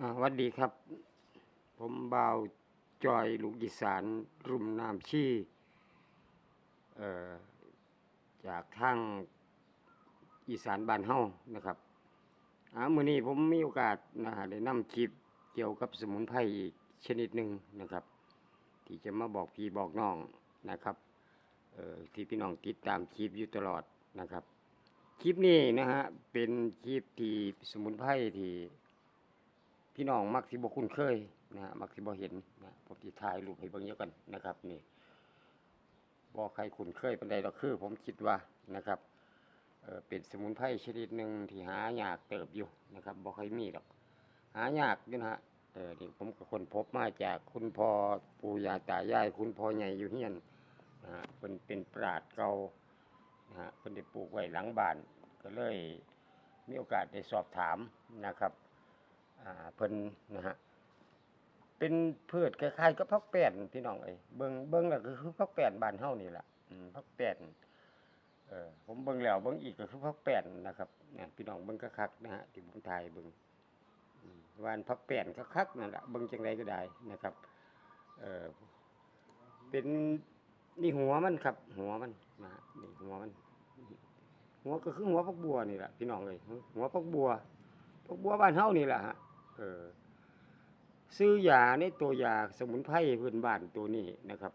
อ่าหวัสดีครับ ผมบ่าวจอยลูกอีสานรุ่มน้ำชีจากทางอีสานบ้านเฮานะครับอ่ามื้อนี้ผมมีโอกาสนะฮะได้นำคลิปเกี่ยวกับสมุนไพรอีกชนิดหนึ่งนะครับ ที่จะมาบอกพี่บอกน้องนะครับที่พี่น้องติดตามคลิปอยู่ตลอดนะครับ คลิปนี้นะฮะเป็นคลิปที่สมุนไพรที่ พี่น้องมักสิบ่คุ้นเคยนะฮะมักสิบ่เห็นนะผมสิถ่ายรูปให้เบิ่งเยอะกันนะครับนี่บ่ใครคุ้นเคยปานใดดอกคือ ผมคิดว่านะครับเออเป็นสมุนไพรชนิดหนึ่งที่หายากเติบอยู่นะครับบ่ค่อยมีดอก หายากอยู่นะฮะเออนี่ผมก็คนพบมาจากคุณพ่อปู่ย่าตายาย คุณพ่อใหญ่อยู่เฮียนนะฮะเพิ่นเป็นปราชญ์เก่านะฮะเพิ่นได้ปลูกไว้หลังบ้านก็เลยมีโอกาสได้สอบถามนะครับ เพิ่นนะฮะเป็นพืชคล้ายๆกับผักแป้นพี่น้องเอ้ยเบิ่งเบิ่งแล้วก็คือผักแป้นบ้านเฮานี่แหละอืมผักแป้นเออผมเบิ่งแล้วเบิ่งอีกก็คือผักแป้นนะครับเนี่ยพี่น้องเบิ่งคักๆนะฮะที่ผมถ่ายเบิ่งวาอันผักแป้นคักๆนั่นแหละเบิ่งจังไดก็ได้นะครับ เออเป็นนี่หัวมันครับ หัวมันนะฮะนี่หัวมัน หัวก็คือหัวผักบัวนี่แหละพี่น้องเอ้ยหัวผักบัวพวกบัวบ้านเฮานี่แหละฮะ เออซื้อยาในตัวยาสมุนไพรพื้นบ้านตัวนี้นะครับ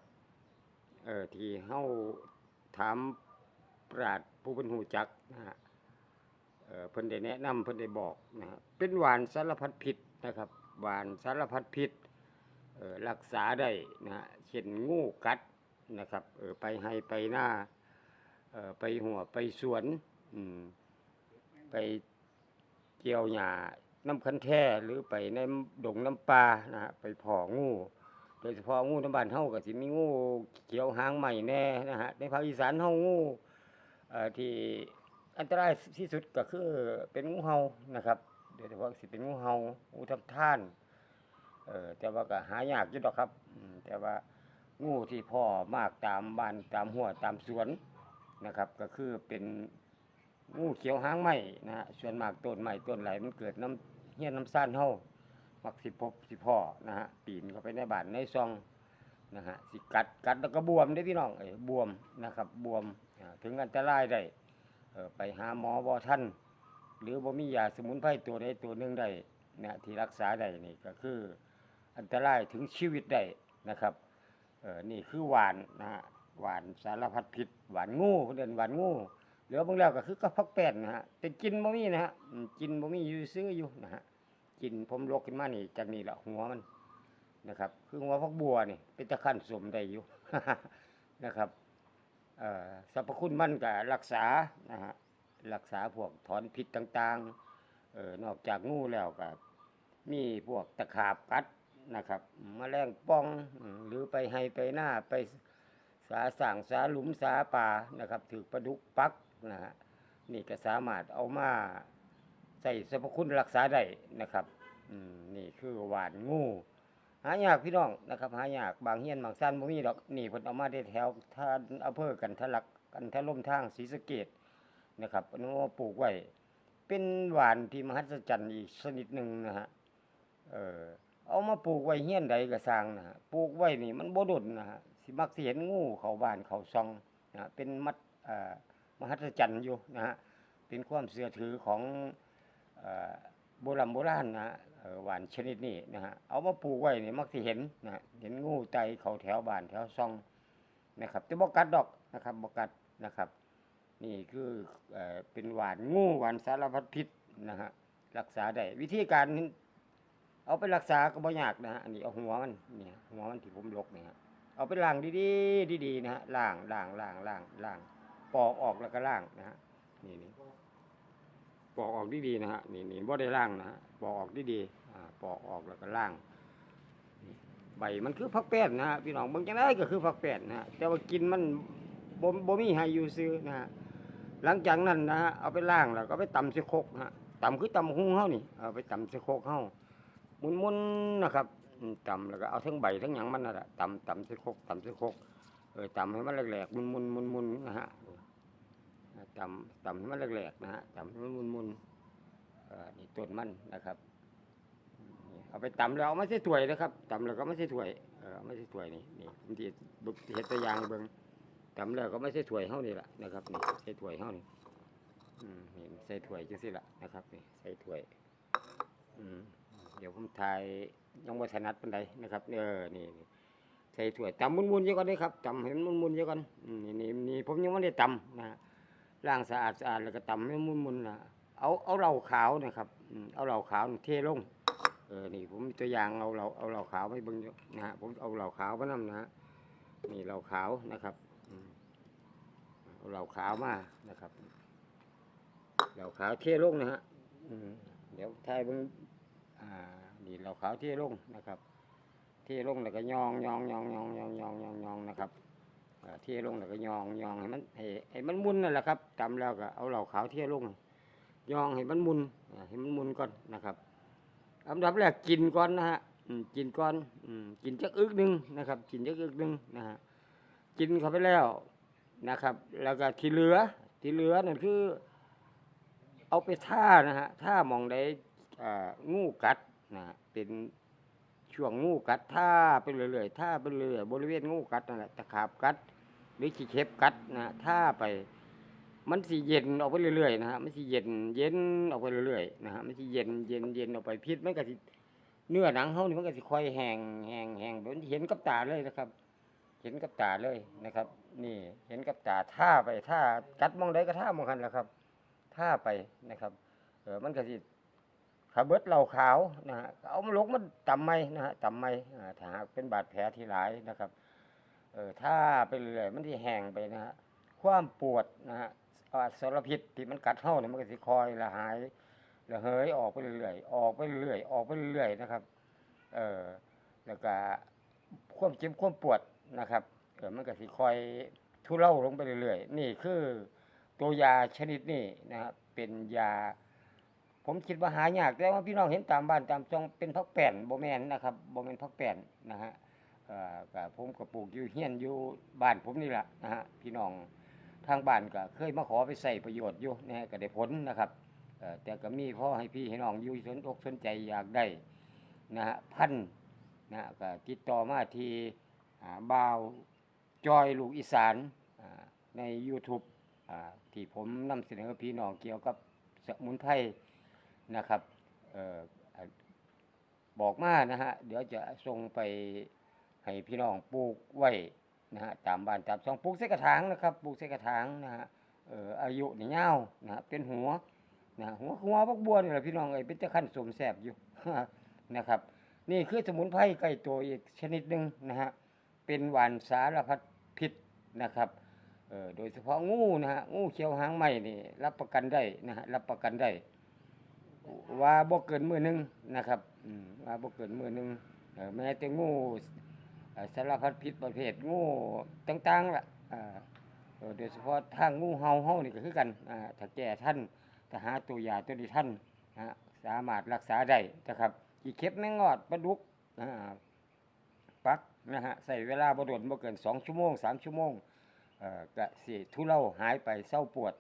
เออที่เฮาถามปราดผู้เป็นหูจักนะฮะเออเพิ่นได้แนะนำเพิ่นได้บอกนะฮะเป็นหวานสารพัดพิษนะครับหวานสารพัดพิษเออรักษาได้นะฮะเช่นงูกัดนะครับเออไปให้ไปหน้าเออไปหัวไปสวนอืมไปเกี่ยวหญ้า น้ำคันแท้หรือไปในดงน้ำปลานะฮะไปเพองู โดยเฉพาะงูน้ำบานเฮาก็สิมีงูเขียวหางใหม่แน่นะฮะในภาคอีสานเฮางูอ่อที่อันตรายที่สุดก็คือเป็นงูเห่านะครับโดยเฉพาะสิเป็นงูเห่างูทำท่านเออแต่ว่าก็หายากอยู่ดอกครับ แต่ว่างูที่พ่อมากตามบ้านตามหัวตามสวนนะครับ ก็คือเป็นงูเขียวหางไหมนะฮะส่วนมากต้นไม้ต้นไหลมันเกิดน้ำ เฮียนน้ำซ่านเฮามักสิพบสิพ่อนะฮะปีนเข้าไปในบ้านในซองนะฮะสิกัดกัดแล้วก็บวมได้พี่น้องเอ้ยบวมนะครับบวมถึงอันตรายได้ไปหาหมอบ่ทันหรือบ่มียาสมุนไพรตัวใดตัวหนึ่งได้นะที่รักษาได้นี่ก็คืออันตรายถึงชีวิตได้นะครับเออนี่คือหวานนะฮะหวานสารพัดพิษหวานงูเพิ่นหวานงู เหลือบางแล้วก็คือกับพักแป้นนะฮะแต่กินบ่มีนะฮะกินบ่มีอยู่ซื้ออยู่นะฮะกินผมลกขึ้นมานี่จากนี่ละหัวมันนะครับ คือหัวพักบัวนี่เป็นตะขันสมได้อยู่นะครับสรรพคุณมันก็รักษานะฮะรักษาพวกถอนพิษต่างๆเออนอกจากงูแล้วก็มีพวกตะขาบกัดนะครับแมลงป่องหรือไปให้ไปหน้าไปสาสั่งสาหลุมสาป่านะครับถือปลาดุกปัก นะฮะนี่ก็สามารถเอามาใส่สรรพคุณรักษาได้นะครับอืมนี่คือหวานงูหายากพี่น้องนะครับหายากบางเฮียนบางสั้นบ่มีดอกนี่เพิ่นเอามาได้แถวท่านอำเภอกันทะลักกันทะล่มทางศรีสะเกษนะครับเพิ่นเอามาปลูกไว้เป็นหวานที่มหัศจรรย์อีกชนิดหนึ่งนะฮะเออเอามาปลูกไว้เฮียนใดก็สร้างนะฮะปลูกไว้นี่มันบ่ดนนะฮะสิมักสิเห็นงูเขาบ้านเขาซองนะฮะเป็นมัดอ่อ มหัศจรรย์อยู่นะฮะเป็นความเชื่อถือของโบราณโบราณนะฮะหวานชนิดนี้นะฮะเอามาปลูกไว้นี่มักสิเห็นนะเห็นงูไตเขาแถวบ้านแถวซองนะครับแต่บ่กัดดอกนะครับบ่กัดนะครับ นี่คือเป็นหวานงูหวานสารพัดพิษนะฮะรักษาได้วิธีการเอาไปรักษาก็บ่ยากนะฮะอันนี้เอาหัวมันเนี่ยหัวมันที่ผมลกเนี่ยเอาไปล้างดีๆดีๆนะฮะล้างล้างล้างล้างล้าง ปอกออกแล้วก็ล้างนะฮะนี่นี่ปอกออกดีๆนะฮะนี่นี่บ่ได้ล้างนะฮะปอกออกดีๆอ่าปอกออกแล้วก็ล้างใบมันคือผักแป้นนะฮะพี่น้องเบางจังไดก็คือผักแป้นนะฮะแต่ว่ากินมันบ่บ่มีให้อยู่ซื้อนะฮะหลังจากนั้นนะฮะเอาไปล้างแล้วก็ไปตำใส่โคกนะฮะตำคือตำหุ้งเฮานี่เอาไปตำใส่โคกเฮามุนๆนะครับอืมตำแล้วก็เอาทั้งใบทั้งหยังมันนั่นแหละตำตำใส่คกตำใส่คกเออตำให้มันแหลกๆมุนมุนมุนนๆนะฮะ ตำตำให้มันแหลกๆนะฮะตำมันมุนมุนๆนี่ต้นมันนะครับเอาไปตำแล้วเอามาใส่ถ้วยนะครับตำแล้วก็ไม่ใส่ถ้วยเออไม่ใส่ถ้วยนี่นี่ผมสิบึกเฮ็ดตัวอย่างเบิ่งตำแล้วก็ไม่ใส่ถ้วยเฮานี่ล่ะนะครับนี่ใส่ถ้วยเฮานี่อืมนี่ใส่ถ้วยจังซี่ล่ะนะครับนี่ใส่ถ้วยอืมเดี๋ยวผมถ่ายยังบ่ถนัดปานใดนะครับเออนี่นี่ใส่ถ้วยตำมุนๆเยอะก่อนเด้ครับตำให้มันมุนๆเยอะก่อนนี่นี่นี่ผมยังไม่ได้ตำนะฮะ ล้างสะอาดสะอาดแล้วก็ตำให้มุนมุนนะเอาเอาเหล้าขาวนะครับเอาเหล้าขาวเทลงเออนี่ผมตัวอย่างเอาเหล้าเอาเหล้าขาวไปบังนะฮะผมเอาเหล้าขาวมานำนะนี่เหล้าขาวนะครับเอาเหล้าขาวมานะครับเหล้าขาวเทลงนะฮะเดี๋ยวทายบังอ่านี่เหล้าขาวเทลงนะครับ เทลงแล้วก็ยองยองยองยองยองยองยองยองนะครับ เทลงแล้วก็ยองยองให้มันให้ให้มันมุนนั่นแหละครับตำแล้วก็เอาเหล่าขาวเทลงยองให้มันมุนให้มันมุนก่อนนะครับอันดับแรกกินก่อนนะฮะกินก่อนกินจักอึกหนึงนะครับ กินจักอึกหนึงนะฮะกินเข้าไปแล้วนะครับ แล้วก็ที่เหลือที่เหลือนั่นคือ เอาไปท่านะฮะท่ามองได้อ่างูกัดนะเป็นช่วงงูกัดท่าไปเรื่อยๆท่าไปเรื่อยบริเวณงูกัดนั่นแหละตะขาบกัด หรือขี้เข็บกัดนะฮะท่าไป มันสิเย็นออกไปเรื่อยๆนะฮะมันสิเย็นเย็นออกไปเรื่อยๆนะฮะมันสิเย็นเย็นเย็นออกไปพิษมันก็สิเนื้อหนังเฮานี่มันก็สิค่อยแห้งแห้งแห้งมันเห็นกับตาเลยนะครับ เห็นกับตาเลยนะครับ นี่เห็นกับตาท่าไปท่ากัดมองใดก็ท่ามองหันแหละครับท่าไปนะครับ เออมันก็สิขาเบิดเหล่าขาวนะฮะเอามาลกมันตำไม้นะฮะตำไม่ถ้าหากเป็นบาดแผลที่หลายนะครับ เออท่าไปเรื่อยมันที่แห้งไปนะฮะความปวดนะฮะอสารพิษที่มันกัดเท่าเนี่ยมันก็สิคอยละหายละเหยออกไปเรื่อยๆออกไปเรื่อยๆออกไปเรื่อยๆนะครับ เออแล้วก็ความเจ็บความปวดนะครับเออมันก็สิคอยทุเลาลงไปเรื่อยๆนี่คือตัวยาชนิดนี้นะครับเป็นยา ผมคิดว่าหายากแต่ว่าพี่น้องเห็นตามบ้านตามช่องเป็นพักแป้นโบแมนนะครับโบแมนพักแป้นนะฮะ เอ่อก็ผมก็ปลูกอยู่เฮียนอยู่บ้านผมนี่แหละนะฮะพี่น้องทางบ้านก็เคยมาขอไปใส่ประโยชน์อยู่นะฮะก็ได้ผลนะครับแต่ก็มีพ่อให้พี่ให้น้องอยู่สนอกสนใจอยากได้นะฮะพันนะก็ติดต่อมาทีบ่าวจอยลูกอีสานใน YouTube อ่าที่ผมนำเสนอพี่น้องเกี่ยวกับสมุนไพรนะครับออบอกมานะฮะ เดี๋ยวจะส่งไป ให้พี่น้องปลูกไว้นะฮะตามบ้านตามช่องปลูกใส่กระถางนะครับปลูกใส่กระถางนะฮะเอ่ออายุนี่ยาวนะฮะเป็นหัวนะหัวหัวพวกบัวนี่แหละพี่น้องเอ้ยเป็นตะขั้นสมแสบอยู่ นะครับ นี่คือสมุนไพรใกล้ตัวอีกชนิดหนึ่งนะฮะเป็นหวานสารพัดพิษนะครับเอ่อโดยเฉพาะงูนะฮะงูเขียวหางไหมนี่รับประกันได้นะฮะรับประกันได้ ว่าบ่เกินมือหนึงนะครับอืมว่าบ่เกินมือหนึงเอ่อแม้แต่งู สารพัดพิษประเภทงูต่างๆล่ะเอ่อโดยเฉพาะทางงูเห่าเฮานี่ก็คือกันถ้าแก้ท่านถ้าหาตัวยาตัวนี้ท่านสามารถรักษาได้นะครับกี่เข็บแมงงอดปลาดุกปักนะฮะใส่เวลาบ่โดนบ่เกิน2ชั่วโมง3ชั่วโมงก็สิทุเลาหายไปเศร้าปวด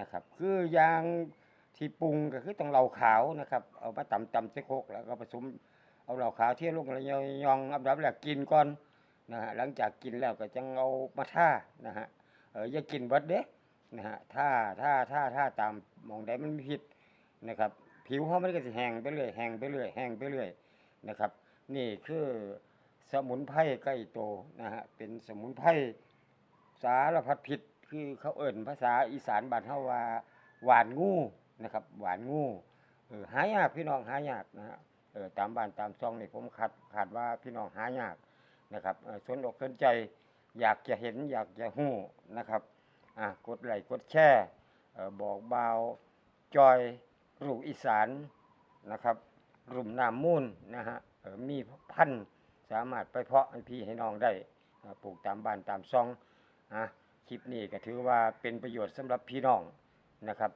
นะครับ คือยางที่ปรุงก็คือต้องเหลาขาวนะครับ เอามาตำตำใส่โคกแล้วก็ผสม เอาเหล้าขาวเที่ยลงแล้วยองอันดับแรกกินก่อนนะฮะหลังจากกินแล้วก็จังเอามาท่านะฮะเอออย่ากินบิดเด้นะฮะท่าท่าท่าท่าตามมองใดมันมีพิษนะครับ ผิวเขามันก็จะแห้งไปเรื่อยแห้งไปเรื่อยแห้งไปเรื่อยนะครับ นี่คือสมุนไพรใกล้โตนะฮะเป็นสมุนไพรสารพัดพิษคือเขาเอิ่นภาษาอีสานบ้านเฮาว่าหวานงูนะครับ หวานงูเออหายากพี่น้องหายากนะฮะ ออตามบ้านตามช่องนี่ผมขาดขาดว่าพี่น้องหายากนะครับสนอกสนใจอยากจะเห็นอยากจะหู้นะครับอะกดไลค์กดแชร์บอกเบาจอยลูกอีสานนะครับรุ่มน้ำมูลนะฮะมีพันธุ์สามารถไปเพาะให้พี่ให้น้องได้ปลูกตามบ้านตามช่องอะคลิปนี้ก็ถือว่าเป็นประโยชน์สำหรับพี่น้องนะครับ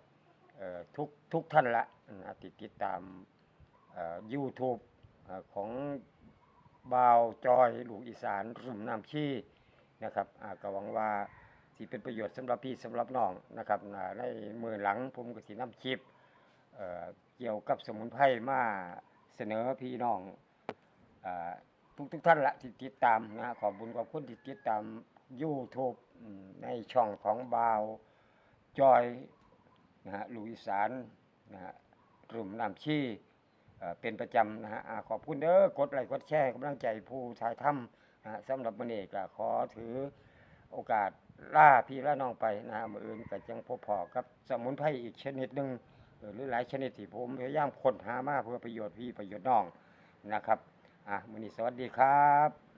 ทุกทุกท่านละอืมอะติดติดตาม ยูทูบของบ่าวจอยลูกอีสานรุ่มน้ำขี้นะครับก็หวังว่าสิเป็นประโยชน์สำหรับพี่สำหรับน้องนะครับในมือหลังผมก็สินำคลิปเเกี่ยวกับสมุนไพรมาเสนอพี่น้องอทุกทุกท่านละที่ติดตามนะขอบคุญขอบคุณที่ติดตาม YouTube ในช่องของบาวจอยนะฮะลูกอีสานนะฮะรุ่มน้ำชี้ เป็นประจำนะฮะขอบคุณเด้อกดไลค์กดแชร์กำลังใจผู้ชายทำนะสำหรับมันเอกขอถือโอกาสล่าพี่ล่าน้องไปนะฮะมืออื่นก็ยังพบพอกับสมุนไพรอีกชนิดหนึ่งหรือหลายชนิดที่ผมพยายามค้นหามาเพื่อประโยชน์พี่ประโยชน์น้องนะครับอะมื้อนี้สวัสดีครับ